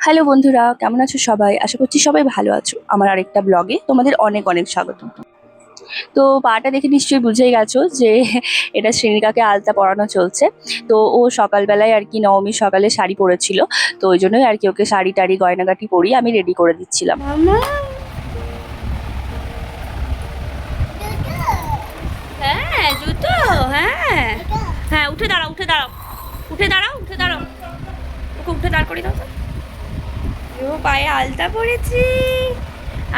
Hello বন্ধুরা কেমন আছো সবাই? আশা করছি সবাই ভালো আছো। আমার আরেকটা ব্লগে তোমাদের অনেক অনেক স্বাগত। তো পাটা দেখে নিশ্চয়ই বুঝেই গেছো যে এটা শ্রেণিকাকে আলতা পরানো চলছে। তো ও সকালবেলায় আর কি নবমী সকালে শাড়ি পরেছিল। তো ওই জন্যই আর কি ওকে শাড়ি টাড়ি গয়নাগাটি পরিয়ে আমি রেডি করে দিচ্ছিলাম। হ্যাঁ জুতো হ্যাঁ। হ্যাঁ উঠে দাঁড়াও উঠে দাঁড়াও। উঠে দাঁড়াও উঠে দাঁড়াও। ওকে উঠে দাঁড় করে দাও তো পায়ে আলতা পড়েছি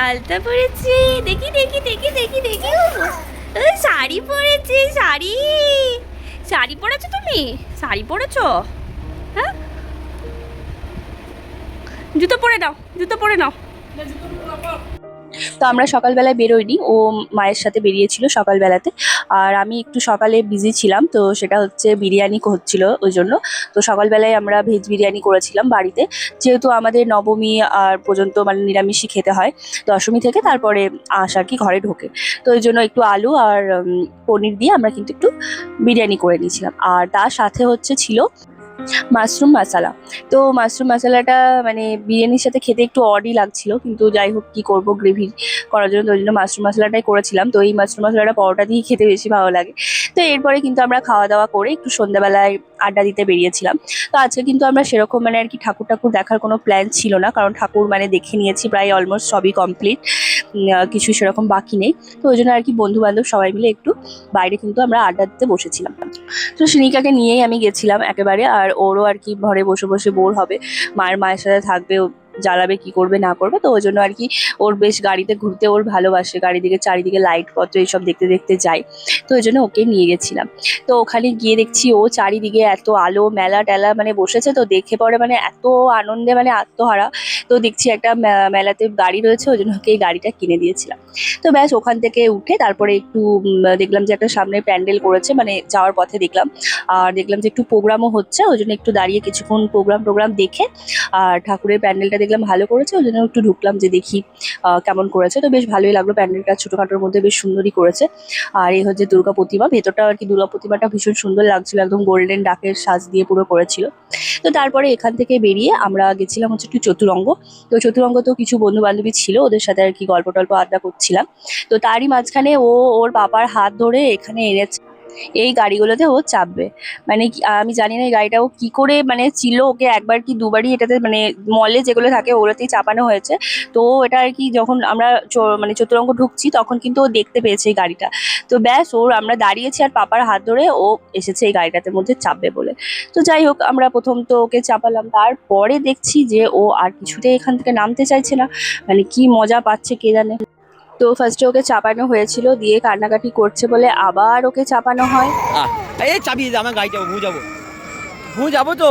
আলতা পড়েছি দেখি দেখি দেখি দেখি দেখি। শাড়ি পরেছি, শাড়ি। শাড়ি পরেছো তুমি? শাড়ি পরেছো? হ্যাঁ? জুতো পরে নাও। জুতো পরে নাও তো আমরা সকালবেলায় বেরোইনি। ও মায়ের সাথে বেরিয়েছিল সকালবেলাতে। আর আমি একটু সকালে বিজি ছিলাম, তো সেটা হচ্ছে বিরিয়ানি হচ্ছিল ওই জন্য। তো সকালবেলায় আমরা ভেজ বিরিয়ানি করেছিলাম বাড়িতে। যেহেতু আমাদের নবমী আর পর্যন্ত মানে নিরামিষই খেতে হয়, দশমী থেকে তারপরে আশ কি ঘরে ঢোকে। তো ওই জন্য একটু আলু আর পনির দিয়ে আমরা কিন্তু একটু বিরিয়ানি করে নিয়েছিলাম। আর তার সাথে হচ্ছে ছিল মাশরুম মশালা তো মাশরুম মশলাটা মানে বিরিয়ানির সাথে খেতে একটু অডই লাগছিল, কিন্তু যাই হোক কি করব গ্রেভি করার জন্য, তো জন্য মাশরুম মশলাটাই করেছিলাম। তো এই মাশরুম মশলাটা পরোটা দিয়ে খেতে বেশি ভালো লাগে। তো এরপরে কিন্তু আমরা খাওয়া দাওয়া করে একটু সন্ধ্যাবেলায় আড্ডা দিতে বেরিয়েছিলাম। তো আজকে কিন্তু আমরা সেরকম মানে আর কি ঠাকুর ঠাকুর দেখার কোনো প্ল্যান ছিল না, কারণ ঠাকুর মানে দেখে নিয়েছি প্রায় অলমোস্ট সবই কমপ্লিট কিছু সেরকম বাকি নেই। তো ওই জন্য আর কি বন্ধু বান্ধব সবাই মিলে একটু বাইরে কিন্তু আমরা আড্ডা দিতে বসেছিলাম। তো সিনিকাকে নিয়েই আমি গেছিলাম একেবারে, আর ওরও আর কি ঘরে বসে বসে বোর হবে। মায়ের মায়ের সাথে থাকবে জ্বালাবে, কি করবে, না করবে, তো ওই জন্য আর কি ওর বেশ গাড়িতে ঘুরতে ওর ভালোবাসে, গাড়িদিকে, চারিদিকে লাইট পত্র এইসব দেখতে দেখতে যায়। তো ওই জন্য ওকে নিয়ে গেছিলাম। তো ওখানে গিয়ে দেখছি ও চারিদিকে এত আলো, মেলা টেলা মানে বসেছে, তো দেখে পরে মানে এত আনন্দে মানে আত্মহারা। তো দেখছি একটা মেলাতে গাড়ি রয়েছে, ওই জন্য ওকে এই গাড়িটা কিনে দিয়েছিলাম। তো ব্যাস ওখান থেকে উঠে তারপরে একটু দেখলাম যে একটা সামনে প্যান্ডেল করেছে মানে যাওয়ার পথে দেখলাম। আর দেখলাম যে একটু প্রোগ্রামও হচ্ছে, ওই জন্য একটু দাঁড়িয়ে কিছুক্ষণ প্রোগ্রাম টোগ্রাম দেখে, আর ঠাকুরের প্যান্ডেলটা দেখলাম ভালো করেছে, ওই জন্য একটু ঢুকলাম যে দেখি কেমন করেছে। তো বেশ ভালোই লাগল প্যান্ডেল প্যান্ডেলটা ছোটোখাটোর মধ্যে বেশ সুন্দরই করেছে। আর এই হচ্ছে দুর্গা প্রতিমা ভেতরটা আর কি দুর্গা প্রতিমাটা ভীষণ সুন্দর লাগছিল, একদম গোল্ডেন ডাকের সাজ দিয়ে পুরো করেছিল। তো তারপরে এখান থেকে বেরিয়ে আমরা গেছিলাম হচ্ছে একটু চতুরঙ্গ। তো চতুরঙ্গ তো কিছু বন্ধু বান্ধবী ছিল, ওদের সাথে আর কি গল্প টল্প আড্ডা করছিলাম। তো তারই মাঝখানে ও, ওর বাবার হাত ধরে এখানে এনেছে এই গাড়িগুলোতে ও চাপবে। মানে আমি জানি না এই গাড়িটা ও কি করে মানে ছিল, ওকে একবার কি দুবারই এটাতে মানে মলে যেগুলো থাকে ওগুলোতেই চাপানো হয়েছে। তো এটা আর কি যখন আমরা মানে চতুরঙ্গ ঢুকছি, তখন কিন্তু ও দেখতে পেয়েছে এই গাড়িটা। তো ব্যাস, ওর আমরা দাঁড়িয়েছি আর পাপার হাত ধরে ও এসেছে এই গাড়িটাতে মধ্যে চাপবে বলে। তো যাই হোক, আমরা প্রথম তো ওকে চাপালাম। তারপরে দেখছি যে ও আর কিছুতেই এখান থেকে নামতে চাইছে না। মানে কি মজা পাচ্ছে কে জানে। তো ফার্স্টে ওকে চাপানো হয়েছিল দিয়ে কান্নাকাটি করছে বলে আবার ওকে চাপানো হয়। এই চাবি দে, আমার গাড়ি যাব ভু যাব। ভু যাব তো।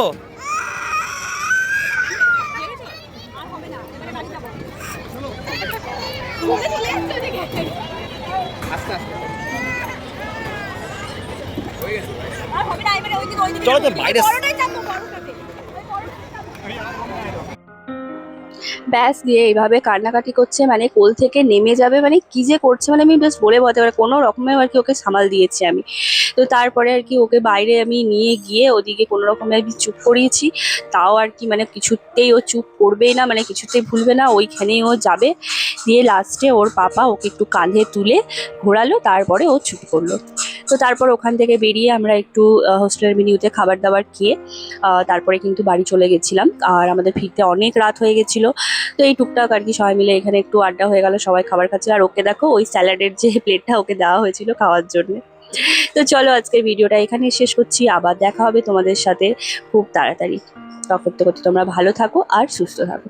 চলো তো বাইরে ব্যাস, দিয়ে এইভাবে কান্নাকাটি করছে মানে কোল থেকে নেমে যাবে মানে কি যে করছে মানে আমি বেশ বলে বলতে পারি, কোনো রকমে আর কি ওকে সামাল দিয়েছি আমি। তো তারপরে আর কি ওকে বাইরে আমি নিয়ে গিয়ে ওদিকে কোনো রকমে আমি চুপ করিয়েছি। তাও আর কি মানে কিছুতেই ও চুপ করবেই না মানে কিছুতেই ভুলবে না, ওইখানেই ও যাবে। দিয়ে লাস্টে ওর পাপা ওকে একটু কাঁধে তুলে ঘোরালো, তারপরে ও চুপ করল। তো তারপর ওখান থেকে বেরিয়ে আমরা একটু হোস্টেলের মেনিউতে খাবার দাবার খেয়ে তারপরে কিন্তু বাড়ি চলে গেছিলাম। আর আমাদের ফিরতে অনেক রাত হয়ে গেছিল। তো এই টুকটাক আর কি সবাই মিলে এখানে একটু আড্ডা হয়ে গেল, সবাই খাবার খাচ্ছিল আর ওকে দেখো, ওই স্যালাডের যে প্লেটটা ওকে দেওয়া হয়েছিল খাওয়ার জন্য। তো চলো আজকের ভিডিওটা এখানে শেষ করছি, আবার দেখা হবে তোমাদের সাথে খুব তাড়াতাড়ি। তখন তো তোমরা ভালো থাকো আর সুস্থ থাকো।